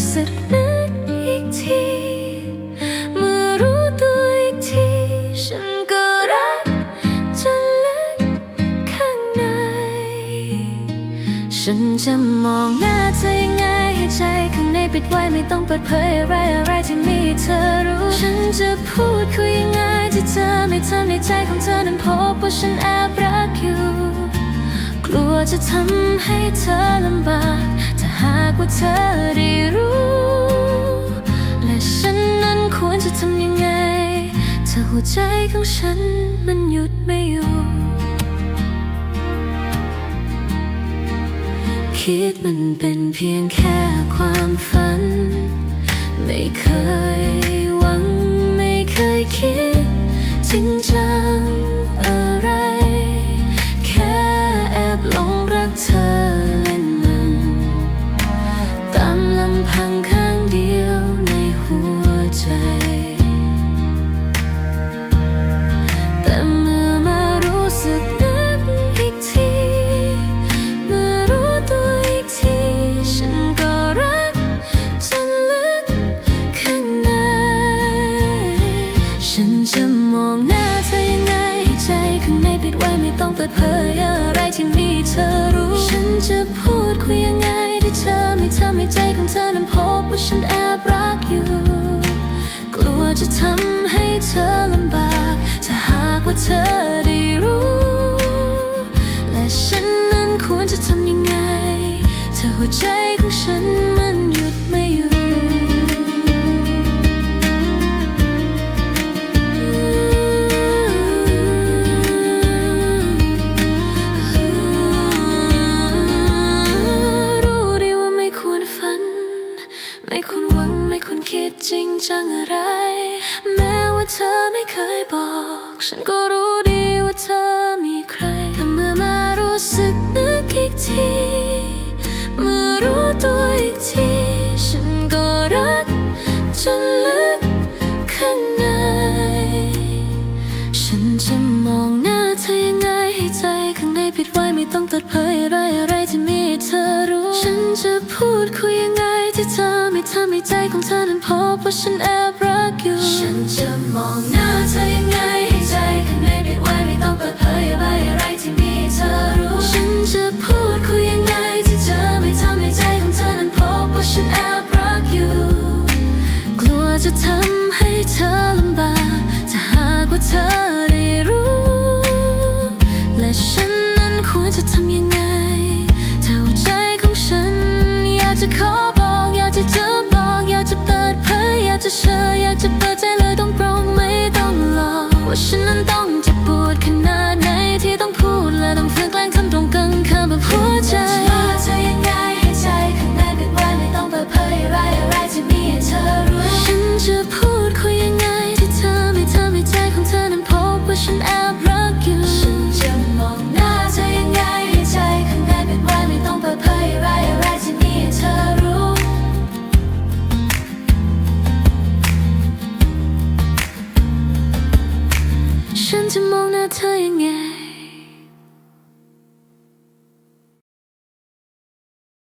แต่เมื่อมารู้สึกนึกอีกที เมื่อรู้ตัวอีกที ฉันก็รักจนลึกข้างใน ฉันจะมองหน้าเธอยังไงให้ใจข้างในปิดไว้ไม่ต้องเปิดเผยอะไรอะไรที่มให้เธอรู้ ฉันจะพูดคุยยังไงที่เธอไม่ทำในใจของเธอนั้นพบว่าฉันแอบรักอยู่กลัวจะทำให้เธอลำบาก ถ้าหากว่าเธอได้รู้ หัวใจของฉันมันหยุดไม่อยู่ คิดมันเป็นเพียงแค่ความฝัน ไม่เคยหวังไม่เคยคิดจริงจัง ปิดเผยอะไรที่มีเธอรู้ ฉันจะพูดคุยยังไงที่เธอไม่ทำให้ใจของเธอนั้นพบว่าฉันแอบรักอยู่ กลัวจะทำให้เธอลำบากถ้าหากว่าเธอได้รู้ และฉันนั้นควรจะทำยังไงถ้าหัวใจของฉัน ไม่ควรคิดจริงจังอะไร แม้ว่าเธอไม่เคยบอก ฉันก็รู้ดีว่าเธอมีใครแต่เมื่อมารู้สึกนึกอีกที เมื่อรู้ตัวอีกที ฉันก็รักจนลึกข้างใน ฉันจะมองหน้าเธอยังไงให้ใจข้างในปิดไว้ไม่ต้องตัดเผย ฉันแอบรักอยู่ ฉันจะมองหน้าเธอยังไงให้ใจข้างในปิดไว้ไม่ต้องเปิดเผยอะไรอะไรที่มีให้เธอรู้ ฉันจะพูดคุยยังไงที่เธอไม่ทำให้ใจของเธอนั้นพบว่าฉันแอบรักอยู่ กลัวจะทำให้เธอลำบากถ้าหากว่าเธอ ฉันจะมองหน้าเธอยังไง